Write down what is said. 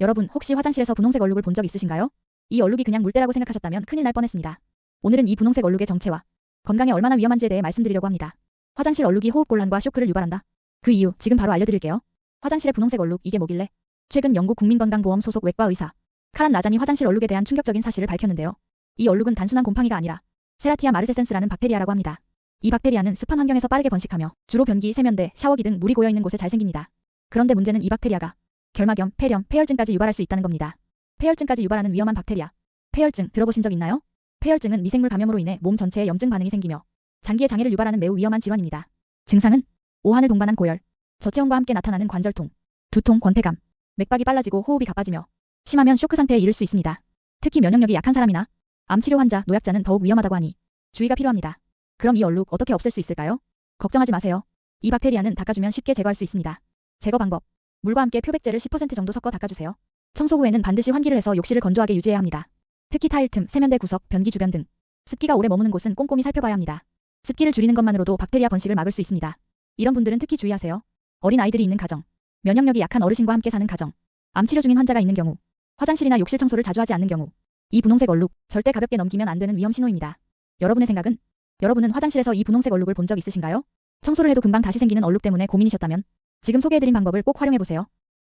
여러분 혹시 화장실에서 분홍색 얼룩을 본 적 있으신가요? 이 얼룩이 그냥 물때라고 생각하셨다면 큰일 날 뻔했습니다. 오늘은 이 분홍색 얼룩의 정체와 건강에 얼마나 위험한지에 대해 말씀드리려고 합니다. 화장실 얼룩이 호흡곤란과 쇼크를 유발한다. 그 이유 지금 바로 알려드릴게요. 화장실의 분홍색 얼룩 이게 뭐길래? 최근 영국 국민건강보험 소속 외과 의사 카란 라잔이 화장실 얼룩에 대한 충격적인 사실을 밝혔는데요. 이 얼룩은 단순한 곰팡이가 아니라 세라티아 마르세센스라는 박테리아라고 합니다. 이 박테리아는 습한 환경에서 빠르게 번식하며 주로 변기, 세면대, 샤워기 등 물이 고여 있는 곳에 잘 생깁니다. 그런데 문제는 이 박테리아가 결막염, 폐렴, 폐혈증까지 유발할 수 있다는 겁니다. 폐혈증까지 유발하는 위험한 박테리아. 폐혈증 들어보신 적 있나요? 폐혈증은 미생물 감염으로 인해 몸 전체에 염증 반응이 생기며 장기의 장애를 유발하는 매우 위험한 질환입니다. 증상은 오한을 동반한 고열, 저체온과 함께 나타나는 관절통, 두통, 권태감, 맥박이 빨라지고 호흡이 가빠지며 심하면 쇼크 상태에 이를 수 있습니다. 특히 면역력이 약한 사람이나 암치료 환자, 노약자는 더욱 위험하다고 하니 주의가 필요합니다. 그럼 이 얼룩 어떻게 없앨 수 있을까요? 걱정하지 마세요. 이 박테리아는 닦아주면 쉽게 제거할 수 있습니다. 제거 방법. 물과 함께 표백제를 10% 정도 섞어 닦아주세요. 청소 후에는 반드시 환기를 해서 욕실을 건조하게 유지해야 합니다. 특히 타일 틈, 세면대 구석, 변기 주변 등 습기가 오래 머무는 곳은 꼼꼼히 살펴봐야 합니다. 습기를 줄이는 것만으로도 박테리아 번식을 막을 수 있습니다. 이런 분들은 특히 주의하세요. 어린 아이들이 있는 가정, 면역력이 약한 어르신과 함께 사는 가정, 암 치료 중인 환자가 있는 경우, 화장실이나 욕실 청소를 자주 하지 않는 경우, 이 분홍색 얼룩 절대 가볍게 넘기면 안 되는 위험 신호입니다. 여러분의 생각은? 여러분은 화장실에서 이 분홍색 얼룩을 본 적 있으신가요? 청소를 해도 금방 다시 생기는 얼룩 때문에 고민이셨다면 지금 소개해드린 방법을 꼭 활용해보세요.